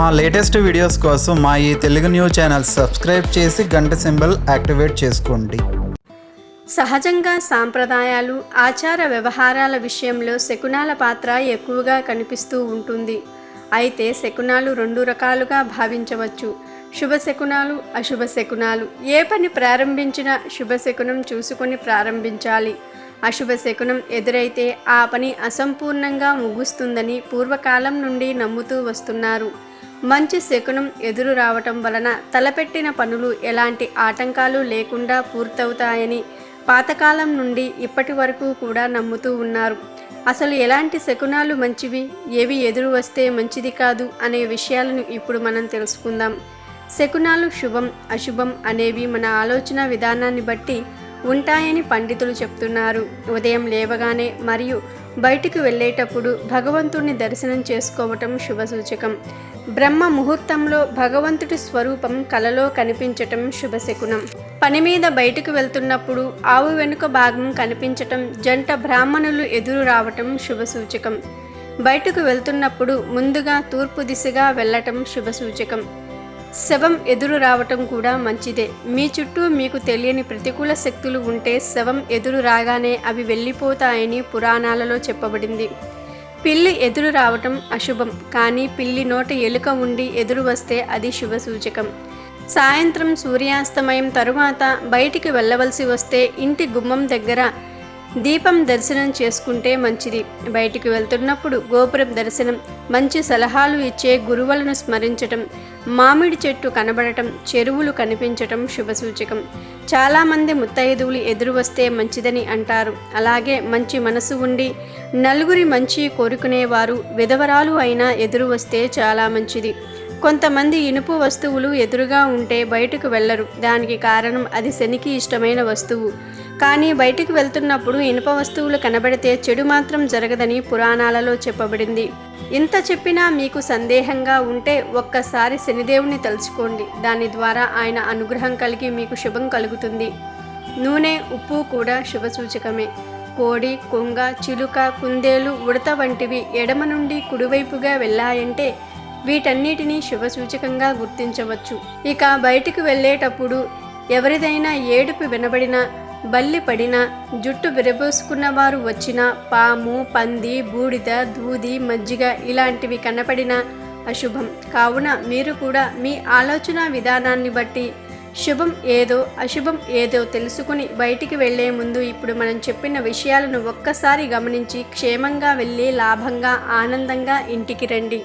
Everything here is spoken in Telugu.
మా లేటెస్ట్ వీడియోస్ కోసం మా ఈ తెలుగు న్యూస్ ఛానల్ సబ్స్క్రైబ్ చేసి గంట సింబల్ యాక్టివేట్ చేసుకోండి. సహజంగా సాంప్రదాయాలు ఆచార వ్యవహారాల విషయంలో శకునాల పాత్ర ఎక్కువగా కనిపిస్తూ ఉంటుంది. అయితే శకునాలు రెండు రకాలుగా భావించవచ్చు. శుభ శకునాలు అశుభ శకునాలు. ఏ పని ప్రారంభించినా శుభ శకునం చూసుకొని ప్రారంభించాలి. అశుభ శకునం ఎదురైతే ఆ పని అసంపూర్ణంగా ముగుస్తుందని పూర్వకాలం నుండి నమ్ముతూ వస్తున్నారు. మంచి శకునం ఎదురు రావటం వలన తలపెట్టిన పనులు ఎలాంటి ఆటంకాలు లేకుండా పూర్తవుతాయని పాతకాలం నుండి ఇప్పటి వరకు కూడా నమ్ముతూ ఉన్నారు. అసలు ఎలాంటి శకునాలు మంచివి? ఏవి ఎదురు వస్తే మంచిది కాదు అనే విషయాలను ఇప్పుడు మనం తెలుసుకుందాం. శకునాలు శుభం అశుభం అనేవి మన ఆలోచన విధానాన్ని బట్టి ఉంటాయని పండితులు చెప్తున్నారు. ఉదయం లేవగానే మరియు బయటికి వెళ్ళేటప్పుడు భగవంతుడిని దర్శనం చేసుకోవటం శుభసూచకం. బ్రహ్మ ముహూర్తంలో భగవంతుడి స్వరూపం కలలో కనిపించటం శుభశకునం. పని మీద బయటకు వెళ్తున్నప్పుడు ఆవు వెనుక భాగం కనిపించటం జంట బ్రాహ్మణులు ఎదురు రావటం శుభసూచకం. బయటకు వెళ్తున్నప్పుడు ముందుగా తూర్పు దిశగా వెళ్ళటం శుభసూచకం. శవం ఎదురు రావటం కూడా మంచిదే. మీ చుట్టూ మీకు తెలియని ప్రతికూల శక్తులు ఉంటే శవం ఎదురు రాగానే అవి వెళ్ళిపోతాయని పురాణాలలో చెప్పబడింది. పిల్లి ఎదురు రావటం అశుభం కానీ పిల్లి నోట ఎలుక ఉండి ఎదురు వస్తే అది శుభ సూచకం సాయంత్రం సూర్యాస్తమయం తరువాత బయటికి వెళ్ళవలసి వస్తే ఇంటి గుమ్మం దగ్గర దీపం దర్శనం చేసుకుంటే మంచిది. బయటికి వెళ్తున్నప్పుడు గోపురం దర్శనం మంచి సలహాలు ఇచ్చే గురువులను స్మరించటం మామిడి చెట్టు కనబడటం చెరువులు కనిపించటం శుభసూచకం. చాలామంది ముత్తైదువులు ఎదురు వస్తే మంచిదని అంటారు. అలాగే మంచి మనసు ఉండి నలుగురి మంచి కోరుకునేవారు విధవరాలు అయినా ఎదురు వస్తే చాలా మంచిది. కొంతమంది ఇనుపు వస్తువులు ఎదురుగా ఉంటే బయటకు వెళ్ళరు. దానికి కారణం అది శనికి ఇష్టమైన వస్తువు. కానీ బయటికి వెళ్తున్నప్పుడు ఇనుప వస్తువులు కనబడితే చెడు మాత్రం జరగదని పురాణాలలో చెప్పబడింది. ఇంత చెప్పినా మీకు సందేహంగా ఉంటే ఒక్కసారి శనిదేవుని తలుచుకోండి. దాని ద్వారా ఆయన అనుగ్రహం కలిగి మీకు శుభం కలుగుతుంది. నూనె ఉప్పు కూడా శుభసూచకమే. కోడి కొంగ చిలుక కుందేలు ఉడత వంటివి ఎడమ నుండి కుడివైపుగా వెళ్ళాయంటే వీటన్నిటినీ శుభసూచకంగా గుర్తించవచ్చు. ఇక బయటికి వెళ్ళేటప్పుడు ఎవరిదైనా ఏడుపు వినబడినా బల్లి పడినా జుట్టు విరబోసుకున్న వారు వచ్చినా పాము పంది బూడిద దూది మజ్జిగ ఇలాంటివి కనపడినా అశుభం. కావున మీరు కూడా మీ ఆలోచన విధానాన్ని బట్టి శుభం ఏదో అశుభం ఏదో తెలుసుకుని బయటికి వెళ్ళే ముందు ఇప్పుడు మనం చెప్పిన విషయాలను ఒక్కసారి గమనించి క్షేమంగా వెళ్ళి లాభంగా ఆనందంగా ఇంటికి రండి.